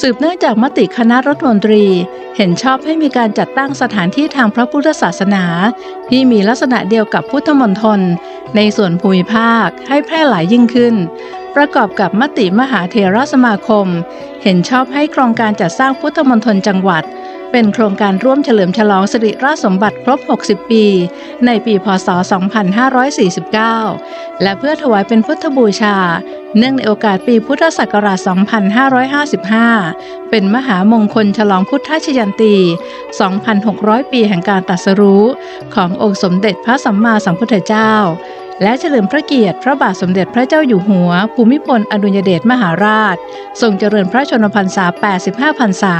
สืบเนื่องจากมติคณะรัฐมนตรี เห็นชอบให้มีการจัดตั้งสถานที่ทางพระพุทธศาสนา ที่มีลักษณะเดียวกับพุทธมณฑลในส่วนภูมิภาคให้แพร่หลายยิ่งขึ้น ประกอบกับมติมหาเถรสมาคม เห็นชอบให้โครงการจัดสร้างพุทธมณฑลจังหวัด เป็นโครงการร่วมเฉลิมฉลองสิริราชสมบัติครบ 60 ปี ในปีพศ 2549 และเพื่อถวายเป็นพุทธบูชา เนื่องในโอกาสปีพุทธศักราช 2555 เป็นมหามงคลฉลองพุทธชยันตี 2,600 ปีแห่งการตรัสรู้ขององค์สมเด็จพระสัมมาสัมพุทธเจ้า และเฉลิมพระเกียรติพระบาทสมเด็จพระเจ้าอยู่หัว ภูมิพลอดุลยเดชมหาราช ทรงเจริญพระชนมพรรษา 85 พรรษา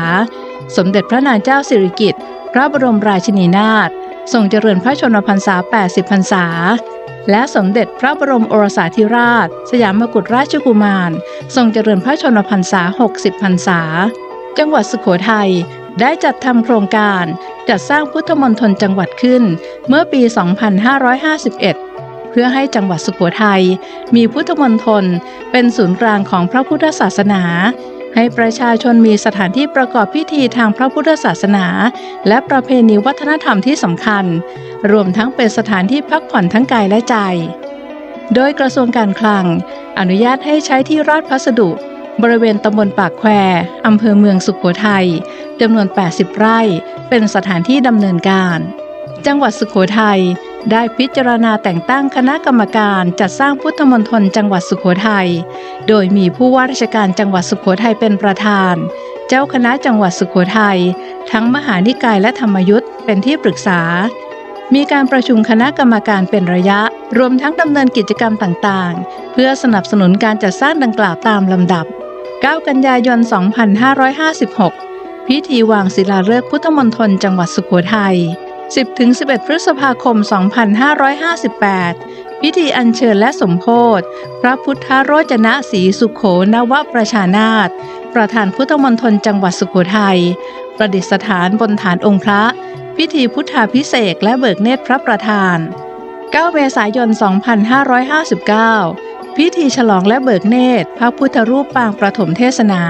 สมเด็จพระนางเจ้าสิริกิติ์พระบรมราชินีนาถ ทรงเจริญพระชนมพรรษา 80 พรรษา และสมเด็จพระบรมโอรสาธิราช สยามกุฎราชกุมาร ทรงเจริญพระชนมพรรษา 60 พรรษา จังหวัดสุโขทัยได้จัดทำโครงการจัดสร้างพุทธมณฑลจังหวัดขึ้นเมื่อปี 2551 เพื่อให้จังหวัดสุโขทัยมีพุทธมณฑลเป็นศูนย์กลางของพระพุทธศาสนา ให้ประชาชนมีสถานที่ประกอบพิธีทางพระพุทธศาสนา และประเพณีวัฒนธรรมที่สำคัญ รวมทั้งเป็นสถานที่พักผ่อนทั้งกายและใจ โดยกระทรวงการคลัง อนุญาตให้ใช้ที่ราชพัสดุ บริเวณตำบลปากแควอำเภอเมืองสุขโขทัยจำนวน 80 ไร่ เป็นสถานที่ดำเนินการ จังหวัดสุขโขทัย ได้พิจารณาแต่งตั้งคณะกรรมการจัดสร้างพุทธมณฑลจังหวัดสุโขทัย โดยมีผู้ว่าราชการจังหวัดสุโขทัยเป็นประธาน เจ้าคณะจังหวัดสุโขทัย ทั้งมหานิกายและธรรมยุทธ์เป็นที่ปรึกษา มีการประชุมคณะกรรมการเป็นระยะ รวมทั้งดำเนินกิจกรรมต่างๆ เพื่อสนับสนุนการจัดสร้างดังกล่าวตามลำดับ 9 กันยายน 2556 พิธีวางศิลาฤกษ์พุทธมณฑลจังหวัดสุโขทัย 10-11 พฤษภาคม 2558 พิธีอัญเชิญและสมโพธพระพุทธโรจนะศรีสุขโขนวประชานาถประธานพุทธมณฑลจังหวัดสุโขทัย ประดิษฐานบนฐานองค์พระ พิธีพุทธาพิเศษและเบิกเนตรพระประธาน 9 เมษายน 2559 พิธีฉลองและเบิกเนตร พระพุทธรูปปางประถมเทศนา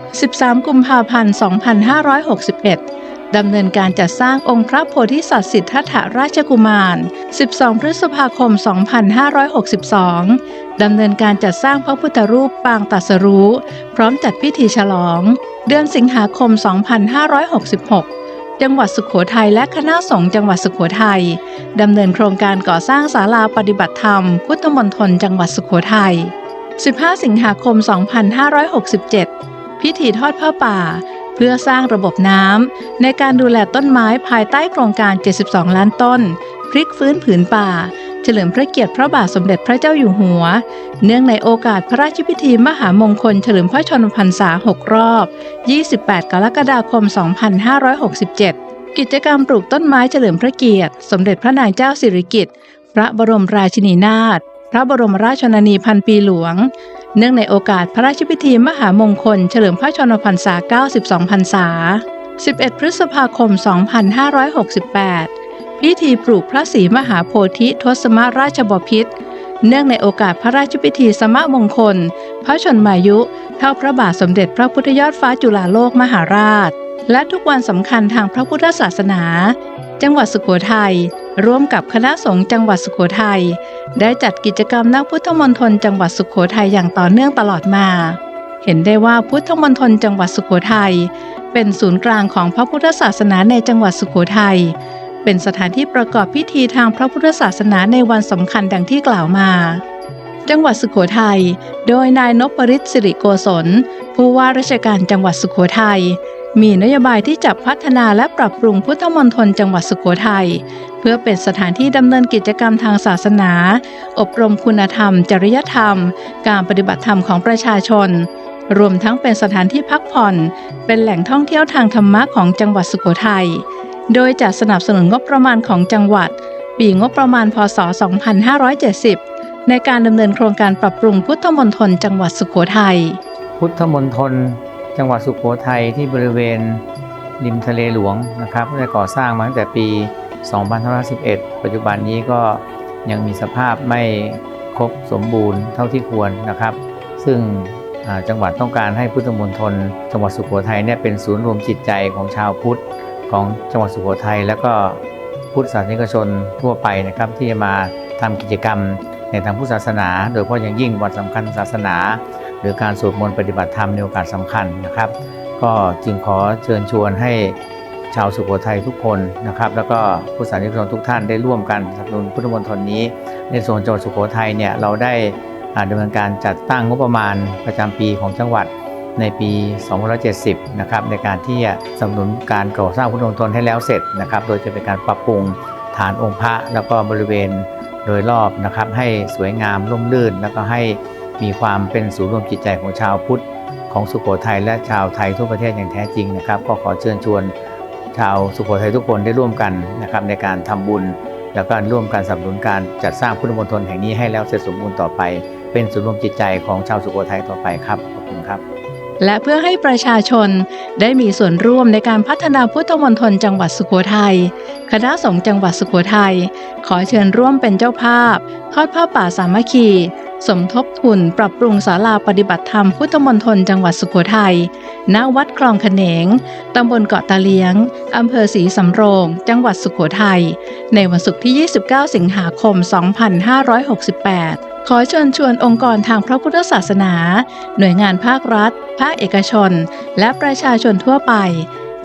13 กุมภาพันธ์ 2561 ดำเนินการจัดสร้างองค์พระโพธิสัตว์สิทธัตถราชกุมาร 12 พฤษภาคม 2562 ดำเนินการจัดสร้างพระพุทธรูปปางตัสรู้ พร้อมจัดพิธีฉลอง เดือนสิงหาคม 2566 จังหวัดสุขโขทัยและคณะสงฆ์จังหวัดสุขโขทัยดำเนินโครงการก่อสร้างศาลาปฏิบัติธรรม พุทธมณฑลจังหวัดสุขโขทัย15 สิงหาคม 2567 พิธีทอดผ้าป่า เพื่อสร้างระบบน้ำในการดูแลต้นไม้ภายใต้โครงการ 72 ล้านต้น พลิกฟื้นผืนป่า เฉลิมพระเกียรติพระบาทสมเด็จพระเจ้าอยู่หัว เนื่องในโอกาสพระราชพิธีมหามงคลเฉลิมพระชนมพรรษา 6 รอบ 28 กรกฎาคม 2567 กิจกรรมปลูกต้นไม้เฉลิมพระเกียรติ สมเด็จพระนางเจ้าสิริกิติ์ พระบรมราชินีนาถ พระบรมราชชนนีพันปีหลวง เนื่องในโอกาสพระราชพิธีมหามงคล เฉลิมพระชนมพรรษา 92 พรรษา 11 พฤษภาคม 2568 พิธีปลูกพระศรีมหาโพธิทศมาราชบพิตรเนื่องในโอกาสพระราชพิธีสมะมงคล พระชนมายุ เท่าพระบาทสมเด็จพระพุทธยอดฟ้าจุฬาโลกมหาราช และทุกวันสำคัญทางพระพุทธศาสนา จังหวัดสุโขทัย ร่วมกับคณะสงฆ์จังหวัดสุโขทัยได้จัดกิจกรรมนักพุทธมณฑลจังหวัดสุโขทัยอย่างต่อเนื่องตลอดมา เห็นได้ว่าพุทธมณฑลจังหวัดสุโขทัยเป็นศูนย์กลางของพระพุทธศาสนาในจังหวัดสุโขทัยเป็นสถานที่ประกอบพิธีทางพระพุทธศาสนาในวันสำคัญดังที่กล่าวมา จังหวัดสุโขทัยโดยนายนพฤทธิ์สิริโกศลผู้ว่าราชการจังหวัดสุโขทัยมีนโยบายที่จะพัฒนาและปรับปรุงพุทธมณฑลจังหวัดสุโขทัยเพื่อเป็นสถานที่ดำเนินกิจกรรมทางศาสนา อบรมคุณธรรม จริยธรรม การปฏิบัติธรรมของประชาชน รวมทั้งเป็นสถานที่พักผ่อน เป็นแหล่งท่องเที่ยวทางธรรมะของจังหวัดสุโขทัย โดยจะสนับสนุนงบประมาณของจังหวัด ปีงบประมาณพศ 2570 ในการดำเนินโครงการปรับปรุงพุทธมณฑลจังหวัดสุโขทัย พุทธมณฑลจังหวัดสุโขทัยที่บริเวณริมทะเลหลวงนะครับได้ก่อสร้างมาตั้งแต่ปี 2511 ปัจจุบันนี้ก็ยังมีสภาพไม่ครบสมบูรณ์เท่าที่ควรนะครับ ซึ่งจังหวัดต้องการให้พุทธมณฑลจังหวัดสุโขทัยเนี่ยเป็นศูนย์รวมจิตใจของชาวพุทธของจังหวัดสุโขทัยแล้วก็พุทธศาสนิกชนทั่วไปนะครับที่จะมาทำกิจกรรมในทางพุทธศาสนา โดยเฉพาะอย่างยิ่งวันสำคัญศาสนา หรือการสวดมนต์ปฏิบัติธรรมในโอกาสสำคัญนะครับ ก็จึงขอเชิญชวนให้ ชาวสุโขทัยทุกคนนะครับแล้วก็ผู้สานิชนทุกท่านได้ร่วมกันสนับสนุนพุทธมณฑลนี้ ในส่วนจังหวัดสุโขทัยเนี่ยเราได้อ่าดำเนินการจัดตั้งงบประมาณประจำปีของจังหวัดในปี 2570 นะครับในการที่จะสนับสนุนการก่อสร้างพุทธมณฑลให้แล้วเสร็จนะครับโดยจะเป็นการปรับปรุงฐานองค์พระแล้วก็บริเวณโดยรอบนะครับให้สวยงามร่มรื่น แล้วก็ให้มีความเป็นศูนย์รวมจิตใจของชาวพุทธของสุโขทัยและชาวไทยทั่วประเทศอย่างแท้จริงนะครับ ก็ขอเชิญชวน ชาวสุโขทัยทุกคนได้ร่วมกันนะครับในการทำบุญ แล้วก็ร่วมกันสนับสนุนการจัดสร้างพุทธมณฑลแห่งนี้ให้แล้วเสร็จสมบูรณ์ต่อไป เป็นศูนย์รวมจิตใจของชาวสุโขทัยต่อไปครับขอบคุณครับ และเพื่อให้ประชาชนได้มีส่วนร่วมในการพัฒนาพุทธมณฑลจังหวัดสุโขทัยคณะสงฆ์จังหวัดสุโขทัยขอเชิญร่วมเป็นเจ้าภาพ ทอดผ้าป่าสามัคคี สมทบทุนปรับปรุงศาลาปฏิบัติธรรมพุทธมณฑลจังหวัดสุโขทัย ณ วัดคลองขเนง ตำบลเกาะตาเลียง อำเภอศรีสำโรง จังหวัดสุโขทัย ในวันศุกร์ที่ 29 สิงหาคม 2568ขอเชิญชวนองค์กรทางพระพุทธศาสนา หน่วยงานภาครัฐ ภาคเอกชน และประชาชนทั่วไป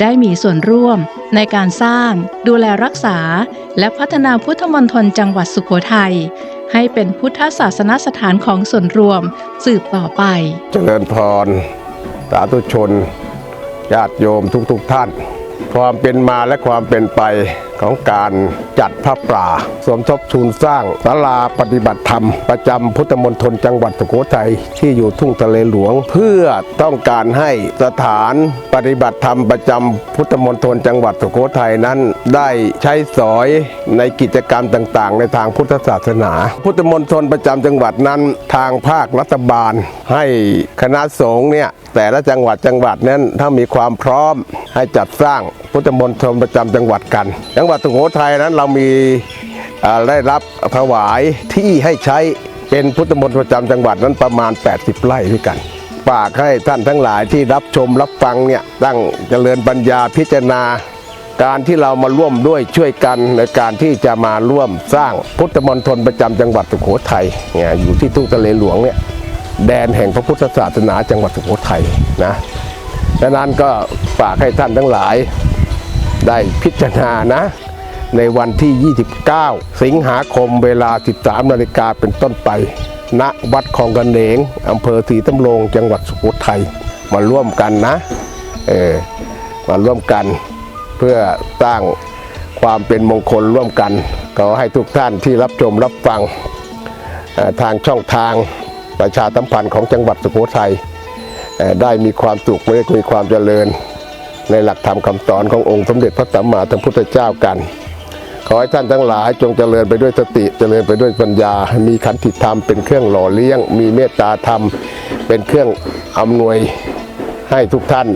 ได้มีส่วนร่วมในการสร้าง ดูแลรักษา และพัฒนาพุทธมณฑลจังหวัดสุโขทัย ให้เป็นพุทธศาสนสถานของส่วนรวมสืบต่อไป เจริญพร สาธุชน ญาติโยมทุกๆทท่าน ความเป็นมาและความเป็นไปของการจัดพระป่าสมทบทุนสร้างศาลาปฏิบัติธรรม ประจำพุทธมณฑลจังหวัดสุโขทัยที่อยู่ทุ่งทะเลหลวง เพื่อต้องการให้สถานปฏิบัติธรรมประจำพุทธมณฑลจังหวัดสุโขทัยนั้น ได้ใช้สอยในกิจกรรมต่างๆ ในทางพุทธศาสนา พุทธมณฑลประจำจังหวัดนั้นทางภาครัฐบาล ให้คณะสงฆ์เนี่ยแต่ละจังหวัดจังหวัดนั้นถ้ามีความพร้อมให้จัดสร้าง พุทธมณฑลประจำจังหวัดกัน จังหวัดสุโขทัยนั้นเรามีได้รับถวายที่ให้ใช้เป็นพุทธมณฑลประจำจังหวัดนั้นประมาณ 80 ไร่ด้วยกันฝากให้ท่านทั้งหลายที่รับชมรับฟังเนี่ยตั้งเจริญปัญญาพิจารณา การที่เรามาร่วมด้วยช่วยกันในการที่จะมาร่วมสร้างพุทธมณฑลประจำจังหวัดสุโขทัยเนี่ยอยู่ที่ทุ่งทะเลหลวงเนี่ยแดนแห่งพระพุทธศาสนาจังหวัดสุโขทัยนะดังนั้นก็ฝากให้ท่านทั้งหลาย ได้พิจารณานะ ในวันที่ 29 สิงหาคมเวลา 13 นาฬิกาเป็นต้นไป ณ วัดคลองกันเหงอำเภอศรีตำโรงจังหวัดสุโขทัยมาร่วมกันนะเออมาร่วมกันเพื่อสร้างความเป็นมงคลร่วมกันขอให้ทุกท่านที่รับชมรับฟังทางช่องทางประชาสัมพันธ์ของจังหวัดสุโขทัยได้มีความสุขไม่ได้มีความเจริญ ในหลักธรรมคำสอนขององค์สมเด็จพระสัมมาสัมพุทธเจ้ากัน ขอให้ท่านทั้งหลายจงเจริญไปด้วยสติเจริญไปด้วยปัญญา มีขันติธรรมเป็นเครื่องหล่อเลี้ยง มีเมตตาธรรม เป็นเครื่องอำนวยให้ทุกท่าน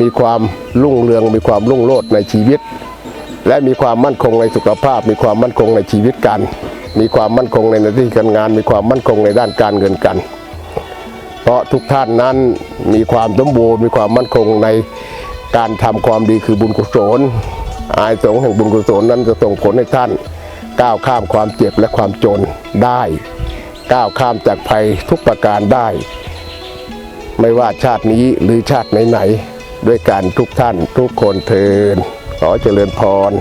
มีความรุ่งเรือง มีความรุ่งโรจน์ในชีวิต และมีความมั่นคงในสุขภาพ มีความมั่นคงในชีวิตกัน มีความมั่นคงในหน้าที่การงาน มีความมั่นคงในด้านการเงินกัน เพราะทุกท่านนั้นมีความสมบูรณ์มีความมั่นคงใน การทำความดีคือบุญกุศลอายสงแห่งบุญกุศลนั้นจะส่งผลให้ท่าน ก้าวข้ามความเจ็บและความจนได้ ก้าวข้ามจากภัยทุกประการได้ ไม่ว่าชาตินี้หรือชาติไหนๆด้วยการทุกท่านทุกคนเทินขอเจริญพร